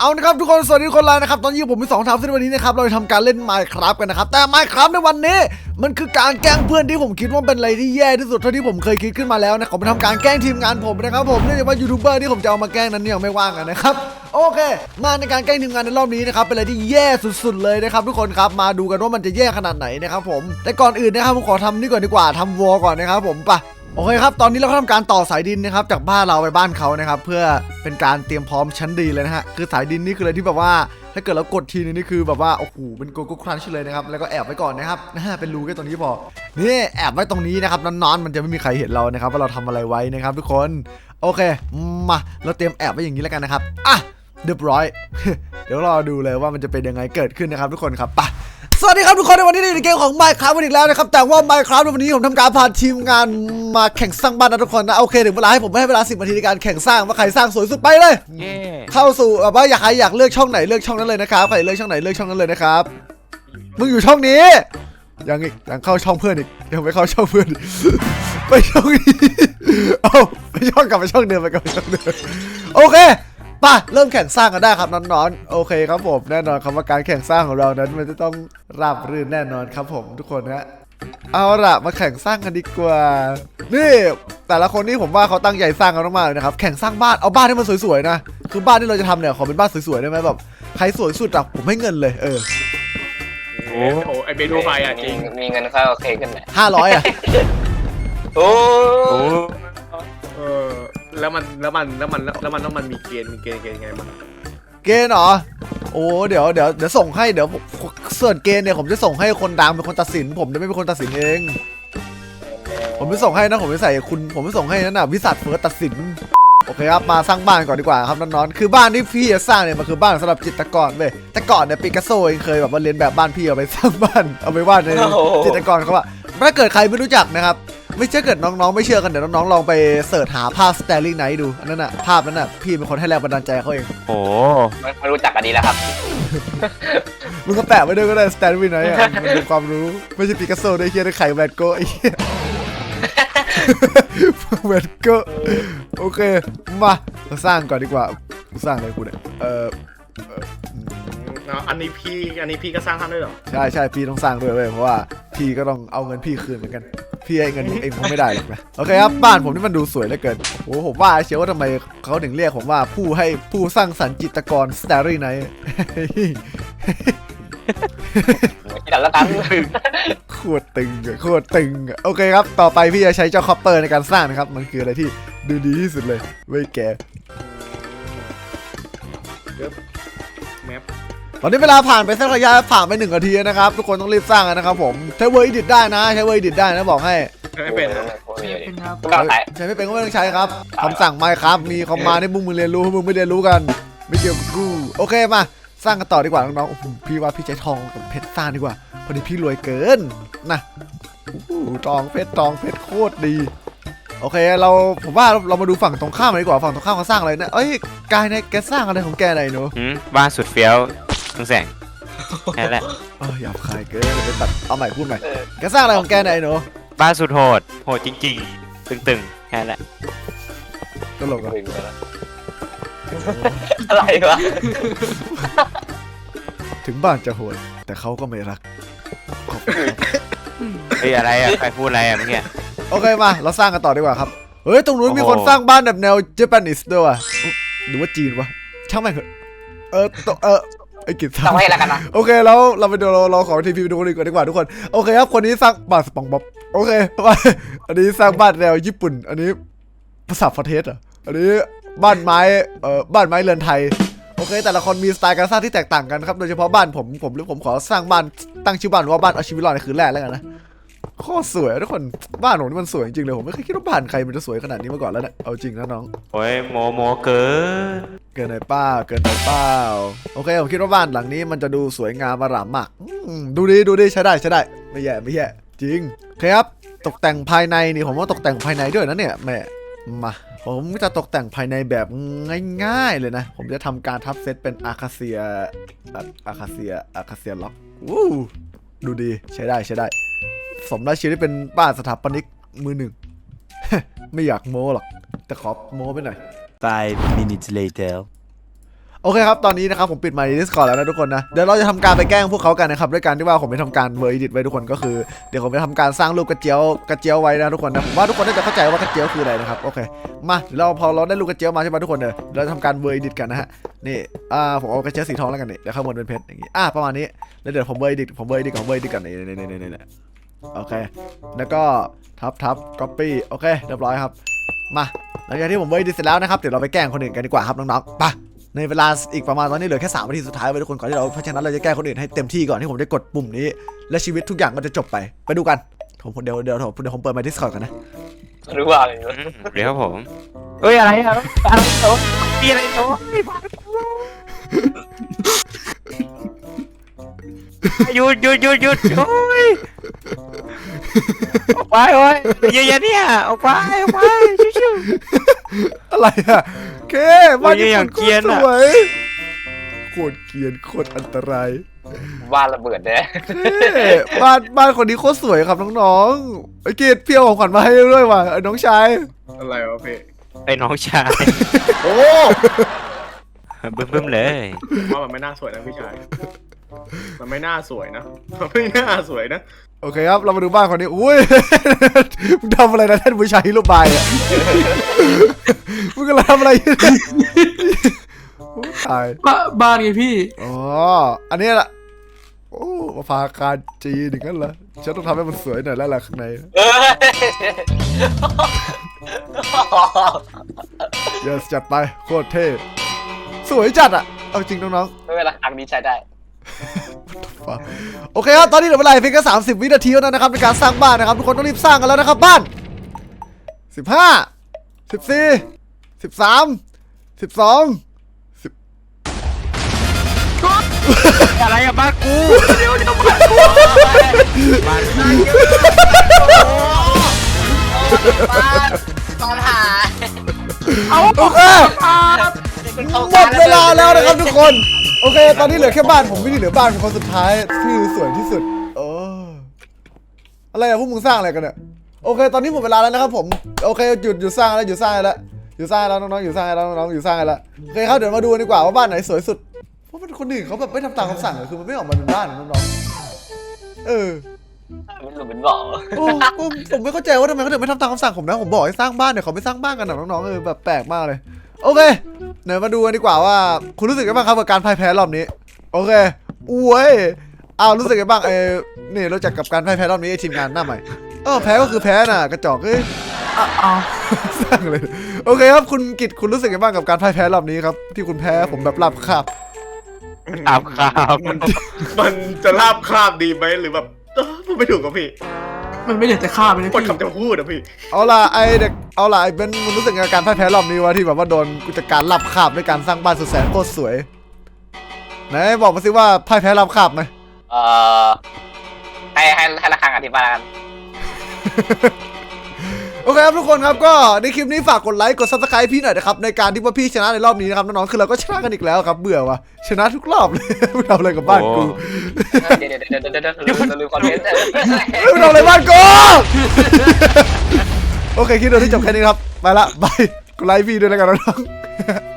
เอานะครับทุกคนสวัสดีทุกคนเลยนะครับตอนนี้ผมมีสองทางซึ่งวันนี้นะครับเราจะทำการเล่น Minecraft กันนะครับแต่ Minecraft ในวันนี้มันคือการแกล้งเพื่อนที่ผมคิดว่าเป็นอะไรที่แย่ที่สุดเท่าที่ผมเคยคิดขึ้นมาแล้วนะผมไปทำการแกล้งทีมงานผมนะครับผมเนื่องจากว่ายูทูบเบอร์ที่ผมจะเอามาแกล้งนั้นยังไม่ว่างกันนะครับโอเค มาในการแกล้งทีมงานในรอบนี้นะครับเป็นอะไรที่แย่สุด ๆ เลยนะครับทุกคนครับมาดูกันว่ามันจะแย่ขนาดไหนนะครับผมแต่ก่อนอื่นนะครับผมขอทำนี่ก่อนดีกว่าทำวอก่อนนะครับผมไป โอเคครับ ตอนนี้เราก็ทำการต่อสายดินนะครับ จากบ้านเราไปบ้านเขานะครับ เพื่อเป็นการเตรียมพร้อมชั้นดีเลยนะฮะ คือสายดินนี่คืออะไรที่แบบว่า ถ้าเกิดเรากดทีนึงนี่คือแบบว่า โอ้โห เป็นโกโก้ครันช์เลยนะครับ แล้วก็แอบไว้ก่อนนะครับนะฮะเป็นรูแค่ตรงนี้พอ นี่แอบไว้ตรงนี้นะครับ นอนๆ มันจะไม่มีใครเห็นเรานะครับว่าเราทำอะไรไว้นะครับทุกคน โอเค มา เราเตรียมแอบไว้อย่างนี้แล้วกันนะครับ อะ เรียบร้อย เดี๋ยวรอดูเลยว่ามันจะเป็นยังไงเกิดขึ้นนะครับ ทุกคนครับไป สวัสดีครับทุกคนในวันนี้ในเกมของ Minecraft กันอีกแล้วนะครับ แต่ว่า Minecraft ในวันนี้ผมทำการพาทีมงานมาแข่งสร้างบ้านนะทุกคนนะโอเคถึงเวลาให้ผมให้เวลา 10นาทีในการแข่งสร้างว่าใครสร้างสวยสุดไปเลยเย่เข้าสู่แบบว่าอยากใครอยากเลือกช่องไหนเลือกช่องนั้นเลยนะครับใครเลือกช่องไหนเลือกช่องนั้นเลยนะครับมึงอยู่ช่องนี้ยังอีกยังเข้าช่องเพื่อนอีกยังไม่เข้าช่องเพื่อนอีกไปช่องนี้เอาไปช่องกลับไปช่องเดิมไปกลับไปช่องเดิมโอเค ไป่ะเริ่มแข่งสร้างกันได้ครับน้อนๆโอเคครับผมแน่นอนครับว่าการแข่งสร้างของเรานั้นมันจะต้องราบรื่นแน่นอนครับผมทุกคนนะเอาละมาแข่งสร้างกันดีกว่า นี่แต่ละคนนี่ผมว่าเขาตั้งใจสร้างกันมากๆเลยนะครับ แข่งสร้างบ้าน เอาบ้านให้มันสวยๆนะ คือบ้านที่เราจะทำเนี่ยขอเป็นบ้านสวยๆได้ไหมแบบ ใครสวยสุดอะผมให้เงินเลย เออ โอ้โหไอเบดูไฟอะจริง มีเงินเข้าโอเคขึ้นแหละห้าร้อยอะโอ้โอ้เออ แล้วมันแล้วมันแล้วมันแล้วมันต้องมันมีเกณฑ์มีเกณฑ์เกณฑ์ยังไงบ้างเกณฑ์เหรอ โอ้เดี๋ยวเดี๋ยวเดี๋ยวส่งให้เดี๋ยวผมส่วนเกณฑ์เนี่ยผมจะส่งให้คนดังเป็นคนตัดสิน ผมจะไม่เป็นคนตัดสินเอง ผมไม่ส่งให้นะผมไม่ใส่คุณ ผมไม่ส่งให้นั่นน่ะวิสัทเฟิร์สตัดสินโอเคครับมาสร้างบ้านก่อนดีกว่าครับน้องๆคือบ้านที่พี่จะสร้างเนี่ยมันคือบ้านสำหรับจิตรกรเว้ยแต่ก่อนเนี่ยปิกัสโซเองเคยแบบว่าเรียนแบบบ้านพี่เอาไปสร้างบ้านเอาไปวาดในจิตรกรเขาว่า ถ้าเกิดใครไม่รู้จักนะครับ ไม่เชื่อเกิดน้องๆ ไม่เชื่อกันเดี๋ยวน้องๆลองไปเสิร์ชหาภาพ Starling Night ดูอันนั้นน่ะภาพนั้นน่ะพี่เป็นคนให้แรงบันดาลใจเขาเองโหไม่รู้จักกันดีแล้วครับ มึงก็แปะไว้ด้วยก็ได้ Starling Night อะมันเป็นความรู้ไม่ใช่ปิกัสโซได้เฮียได้ไข่แวนโก้ไอ้เหี้ยแวนโก้โอเคมาเราสร้างก่อนดีกว่ากูสร้างอะไรกูเนี่ยเอออันนี้พี่อันนี้พี่ก็สร้างท่านด้วยเหรอ ใช่ใช่พี่ต้องสร้างด้วยเว้ยเพราะว่า พี่ก็ต้องเอาเงินพี่คืนเหมือนกัน พี่ให้เงินเองคงไม่ได้หรอกนะ โอเคครับ บ้านผมนี่มันดูสวยเหลือเกิน โอ้ผมว่าเชียวว่าทำไมเขาถึงเรียกผมว่าผู้ให้ผู้สร้างสรรค์จิตรกร Starry Night ที่หลังแล้วกันโคตรตึงอะโคตรตึงอะโอเคครับ ต่อไปพี่จะใช้เจ้าคอปเปอร์ในการสร้างนะครับ มันคืออะไรที่ดูดีที่สุดเลย เว้ยแกแมป ตอนนี้เวลาผ่านไปสักระยะผ่านไปหนึ่งนาทีนะครับ ทุกคนต้องรีบสร้างกันนะครับผมใช้เวอร์ดิตได้นะ ใช้เวอร์ดิตได้นะบอกให้ไม่เป็นนะเป็นครับก็ใส่ใช้ไม่เป็นก็ไม่ต้องใช้ครับคำสั่งไม่ครับมีคอมมานด์ให้พวกมึงเรียนรู้พวกมึงไม่เรียนรู้กัน ไม่เกี่ยวกับกูโอเคมาสร้างกันต่อดีกว่าน้องๆโอ้โหพี่ว่าพี่ใช้ทองกับเพชรสร้างดีกว่าพอดีพี่รวยเกินนะโอ้โหทองเพชรทองเพชรโคตรดี โอเคเราผมว่าเรามาดูฝั่งตรงข้ามเลยดีกว่าฝั่งตรงข้ามเขาสร้างอะไรนะเอ้ยกายเนี่ยแกสร้างอะไรของแกไหนหนูหืมบ้านสุดเฟี้ยว ทั้งแสงแค่นั้นแหละเออหยาบคายเกินเดี๋ยวไปตัดเอาใหม่พูดใหม่แกสร้างอะไรของแกไหนหนูบ้านสุดโหด โหดจริง ๆ ตึงๆ แค่นั้นแหละ ตลกอะอะไรวะถึงบ้านจะโหด แต่เขาก็ไม่รักขอบคุณครับเฮ้ยอะไรอะ ใครพูดอะไรอะเมื่อกี้โอเคมา เราสร้างกันต่อดีกว่าครับ เฮ้ย ตรงนู้นโอ้โหมีคนสร้างบ้านแบบแนวเจแปนิสด้วยว่ะอุ๊ยหรือว่าจีนวะช่างแม่งเถอะเออตเออ ไอ้กิจสร้าต้องงให้แล้วกันนะ โอเคแล้วเราไปดูเราเราขอทีพีดูคนอื่นก่อนดีกว่าทุกคนโอเคครับคนนี้สร้างบ้านสปองบ๊อบโอเคมาอันนี้สร้างบ้านแนวญี่ปุ่น อันนี้ภาษาประเทศอะอันนี้บ้านไม้เอ่อบ้านไม้เรือนไทยโอเค แต่ละคนมีสไตล์การสร้างที่แตกต่างกันครับโดยเฉพาะบ้านผมผมหรือผมขอสร้างบ้านตั้งชื่อบ้านว่าบ้านเอาชีวิตรอดในคืนแรกแล้วกันนะ โคตรสวยอะทุกคนบ้านผมนี่มันสวยจริงๆเลยผมไม่เคยคิดว่าบ้านใครมันจะสวยขนาดนี้มาก่อนแล้วเนี่ยเอาจริงนะน้อง โอ้ยโมโมเกินเกินไปเป้าเกินไปเป้าโอเคผมคิดว่าบ้านหลังนี้มันจะดูสวยงามอร่ามมากอืมดูดิดูดิใช้ได้ใช้ได้ ไม่แย่ไม่แย่จริงโอเคครับ ตกแต่งภายในนี่ผมว่าตกแต่งภายในด้วยนะเนี่ยแม่มาผมจะตกแต่งภายในแบบง่ายๆเลยนะ ผมจะทำการทับเซตเป็นอาคาเซียอาคาเซียอาคาเซียล็อกวู้ดูดีใช้ได้ใช้ได้ สมราชีพที่เป็นบ้านสถาปนิกมือหนึ่ง ไม่อยากโม้หรอก แต่ขอโม้ไปหน่อย Five minutes later. โอเคครับ ตอนนี้นะครับผมปิดไมค์ Discord แล้วนะทุกคนนะ เดี๋ยวเราจะทำการไปแกล้งพวกเขากันนะครับ ด้วยการที่ว่าผมไปทำการเวอร์ดิตไว้ทุกคนก็คือ เดี๋ยวผมไปทำการสร้างรูปกระเจียวกระเจียวไว้นะทุกคนนะผมว่าทุกคนน่าจะเข้าใจว่ากระเจียวคืออะไรนะครับโอเคมาเดี๋ยวเราพอเราได้รูปกระเจียวมาใช่ไหมทุกคนเดี๋ยวเราจะทำการเวอร์ดิตกันนะฮะนี่อ่าผมเอากระเจียวสีทองแล้วกันนี่เดี๋ยวข้างบนเป็นเพชรอย่างงี้อ่าประมาณนี้แล้วเดี๋ยวผมเวอร์ดิตผมเวอร์ดิตของเวอร์ดิตกันนี่นี่นี่นี่นี่ โอเค แล้วก็ทับทับ copy โอเคเรียบร้อยครับ มาหลังจากที่ผมเวอร์ดิตเสร็จแล้วนะครับ เดี๋ยวเราไปแกล้งคนอื่นกันดีกว่าครับน้องๆไปในเวลาอีกประมาณตอนนี้เหลือแค่3นาทีสุดท้ายไว้ทุกคนก่อนที่เราเพราะฉะนั้นเราจะแก้คนอื่นให้เต็มที่ก่อนที่ผมจะกดปุ่มนี้ และชีวิตทุกอย่างก็จะจบไปไปดูกันผมเดี๋ยวเดี๋ยวเดี๋ยวผมเปิดมาดิสคอร์ดกันนะรู้ว่าอะไรอืมเดี๋ยวครับผมเอ้ยอะไรอะอะไรโตมีอะไรโตไม่ฟังหยุดหยุดหยุดหยุดโอ้ย ออกไปโอ้ยเยอะๆเนี่ยออกไปออกไปชิว อะไรอะเคบ้านโอ้ยอย่างเกรียนสอะ วยโคตรเกรียนโคตรอันตรายบ้านระเบิดเนี่ยเท่บ้านบ้านคนนี้โคตรสวยครับน้องๆไอ้เกดเพียวของขวัญมาให้ด้วยว่ะไอ้น้องชายอะไรวะพี่ๆไอ้น้องชายโอ้บึ้มบึ้มๆเลยผมว่ามันไม่น่าสวยนะพี่ชาย มันไม่น่าสวยนะมันไม่น่าสวยนะโอเคครับ เรามาดูบ้านคนนี้ อุ้ย มึงทำอะไรนะท่านผู้ชายฮิโรบายอะมึงกำลังทำอะไรอยู่เนี่ยโอ้ตาย บ้าบ้านไงพี่อ๋อ อันนี้แหละโอ้มาพาการจีนอย่างนั้นเหรอฉันต้องทำให้มันสวยหน่อยแล้วล่ะข้างใน เอ้ยเยสจัดไปโคตรเท่ สวยจัดอะเอาจริงน้องไม่เป็นไรครั้งนี้ใช้ได้ๆฟัง โอเคครับ ตอนนี้เหลือเวลาเพียงแค่30วินาทีเท่านั้นนะครับในการสร้างบ้านนะครับ ทุกคนต้องรีบสร้างกันแล้วนะครับบ้าน15 14 13 12อะไรอะบ้านกูเดี๋ยวเดี๋ยวบ้านกูบ้านตอนหาโอเคหมดเวลาแล้วนะครับทุกคน โอเค ตอนนี้เหลือแค่บ้านผมไม่ได้เหลือบ้านเป็นคนสุดท้ายที่สวยที่สุดโอ้อะไรอะพวกมึงสร้างอะไรกันเนี่ยโอเค ตอนนี้หมดเวลาแล้วนะครับผมโอเคหยุดหยุดสร้างแล้วหยุดสร้างแล้วหยุดสร้างแล้วน้องๆหยุดสร้างแล้วน้องๆหยุดสร้างแล้วโอเคครับเดี๋ยวมาดูกันดีกว่าว่าบ้านไหนสวยสุดเพราะมันคนอื่นเขาแบบไม่ทำตามคำสั่งอะคือมันไม่ออกมาเป็นบ้านอะน้องๆเออมันหลุดเป็นบ่อโอ้ผมผมไม่เข้าใจว่าทำไมเขาถึงไม่ทำตามคำสั่งผมนะผมบอกให้สร้างบ้านเนี่ยเขาไม่สร้างบ้านกันนะน้องๆเออแบบแปลกมากเลย โอเค เดี๋ยวมาดูกันดีกว่าว่า คุณรู้สึกยังไงบ้างครับกับการพ่ายแพ้รอบนี้ โอเคอุ้ยอ้าวรู้สึกยังไงบ้างเออนี่รู้จักกับการพ่ายแพ้รอบนี้ไอ้ทีมงานหน้าใหม่เออแพ้ก็คือแพ้น่ะกระจอกเอ้ยเอาสร้างเลยโอเคครับคุณกิตคุณรู้สึกยังไงบ้างกับการพ่ายแพ้รอบนี้ครับ ที่คุณแพ้ผมแบบรับคาบอาบข้าวมันมันจะราบคราบดีไหมหรือแบบเอ้อพูดไม่ถูกกับพี่ มันไม่เดือดแต่ฆ่าไปเลยหมดพี่คำจะพูดอะพี่เอาล่ะไอเด็กเอาล่ะไอเบนมึงรู้สึกยังไงกับการพ่ายแพ้รอบนี้วะที่แบบว่าโดนกูจัดการรับคาบด้วยการสร้างบ้านสุดแสนโคตรสวยไหนบอกมาสิว่าพ่ายแพ้รับคาบไหมเอ่อให้ให้ให้ราคาอธิบายกัน โอเคครับทุกคนครับก็ในคลิปนี้ฝากกดไลค์กดซับสไคร b ์พี่หน่อยนะครับในการที่ว่าพี่ชนะในรอบนี้นะครับน้องๆคือเราก็ชนะกันอีกแล้วครับเบื่อว่ะชนะทุกรอบเลย ไม่ทำอะไรกับบ้านกูเดี๋ยวเดี๋ยวเดี๋ยวเดี๋ยวเดี๋ยวลืมลืมคอนเทนต์ไม่ทำอะไรบ้านกูโอเคคลิปเดียวที่จบแค่นี้ครับไปละบายกดไลค์พี่ด้วยแล้วกันน้องๆ